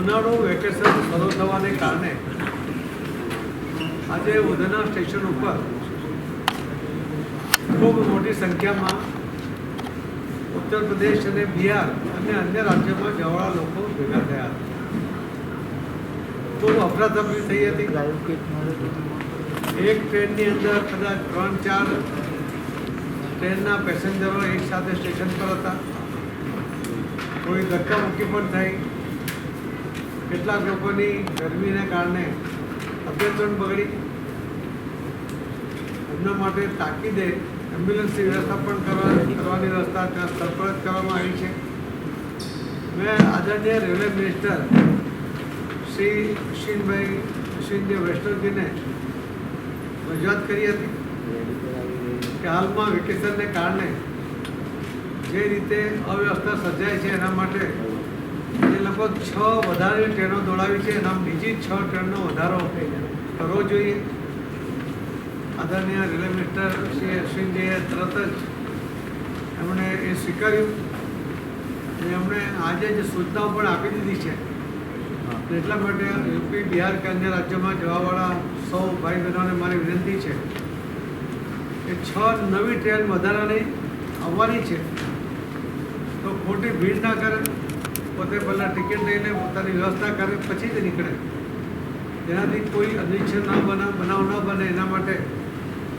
ઉનાળુ વેકેશન શરૂ થવાને કારણે આજે ઉધના સ્ટેશન ઉપર ખૂબ મોટી સંખ્યામાં ઉત્તર પ્રદેશ અને બિહાર અને અન્ય રાજ્યોમાં જવાળા લોકો ભેગા થયા ખૂબ અફરાતફરી થઈ હતી. એક ટ્રેનની અંદર કદાચ ત્રણ, ચાર ટ્રેનના પેસેન્જરો એક સાથે સ્ટેશન પર હતા. કોઈ ધક્કામુક્કી પણ થઈ. કેટલાક લોકોની ગરમીને કારણે તબિયત પણ બગડી? એમના માટે તાકીદે એમ્બ્યુલન્સની વ્યવસ્થા પણ કરવાની કરવાની વ્યવસ્થા ત્યાં સ્થળ કરવામાં આવી છે. મેં આદરણીય રેલવે મિનિસ્ટર શ્રી અશ્વિનભાઈ અશ્વિનજી વૈષ્ણવજીને રજૂઆત કરી હતી કે હાલમાં વેકેશનને કારણે જે રીતે અવ્યવસ્થા સર્જાય છે એના માટે લગભગ છ વધારે ટ્રેનો દોડાવી છે એના બીજી છ ટ્રેનનો વધારો કરવો જોઈએ આદરણીય રેલવે મિનિસ્ટર શ્રી અશ્વિનજીએ તરત જ એમણે એ સ્વીકાર્યું અને એમણે આજે જે સૂચનાઓ પણ આપી દીધી છે. એટલા માટે યુપી, બિહાર કે અન્ય રાજ્યોમાં જવાવાળા સૌ ભાઈ બહેનોને મારી વિનંતી છે કે છ નવી ટ્રેન વધારાની આવવાની છે. તો ખોટી ભીડ ના કરે. પોતે પહેલાં ટિકિટ લઈને પોતાની વ્યવસ્થા કરે, પછી જ નીકળે. તેનાથી કોઈ અનિચ્છન ન બને, બનાવ ન બને, એના માટે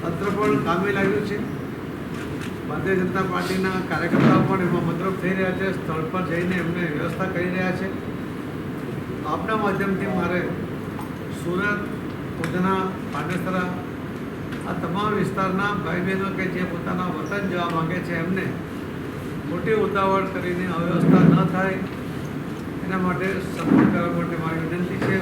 તંત્ર પણ કામે લાગ્યું છે. ભારતીય જનતા પાર્ટીના કાર્યકર્તાઓ પણ એમાં મદદરૂપ થઈ રહ્યા છે, સ્થળ પર જઈને એમને વ્યવસ્થા કરી રહ્યા છે. આપના માધ્યમથી મારે સુરત ઉધના પાંડેસરા, આ તમામ વિસ્તારના ભાઈ બહેનો કે જે પોતાના વતન જવા માગે છે એમને મોટી ઉતાવળ કરીને અવ્યવસ્થા ન થાય. એના માટે સપોર્ટ કરવા માટે મારી વિનંતી છે.